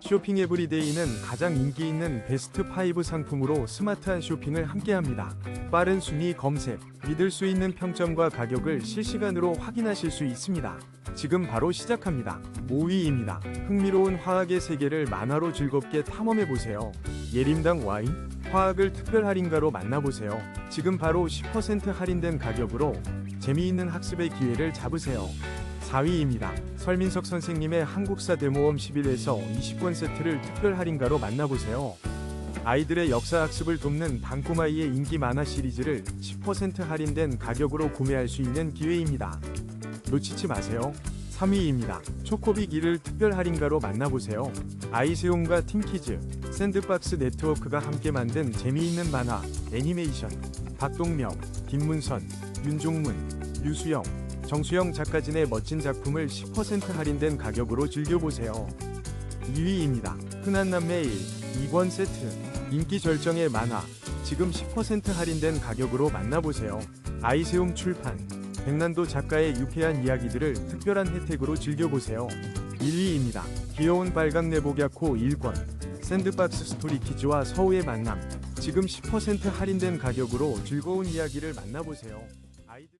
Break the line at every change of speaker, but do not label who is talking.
쇼핑 에브리데이는 가장 인기 있는 베스트 5 상품으로 스마트한 쇼핑을 함께합니다. 빠른 순위 검색, 믿을 수 있는 평점과 가격을 실시간으로 확인하실 수 있습니다. 지금 바로 시작합니다. 5위입니다. 흥미로운 화학의 세계를 만화로 즐겁게 탐험해 보세요. 예림당 와인, 화학을 특별 할인가로 만나보세요. 지금 바로 10% 할인된 가격으로 재미있는 학습의 기회를 잡으세요. 4위입니다. 설민석 선생님의 한국사 대모험 10일에서 20권 세트를 특별 할인가로 만나보세요. 아이들의 역사 학습을 돕는 방꼬마이의 인기 만화 시리즈를 10% 할인된 가격으로 구매할 수 있는 기회입니다. 놓치지 마세요. 3위입니다. 초코빅 1을 특별 할인가로 만나보세요. 아이세움과 팀키즈, 샌드박스 네트워크가 함께 만든 재미있는 만화, 애니메이션, 박동명, 김문선, 윤종문, 유수영, 정수영 작가진의 멋진 작품을 10% 할인된 가격으로 즐겨보세요. 2위입니다. 흔한 남매 1, 2권 세트, 인기 절정의 만화, 지금 10% 할인된 가격으로 만나보세요. 아이세움 출판, 백난도 작가의 유쾌한 이야기들을 특별한 혜택으로 즐겨보세요. 1위입니다. 귀여운 빨강 내복 야코 1권, 샌드박스 스토리 키즈와 서우의 만남, 지금 10% 할인된 가격으로 즐거운 이야기를 만나보세요. 아이들...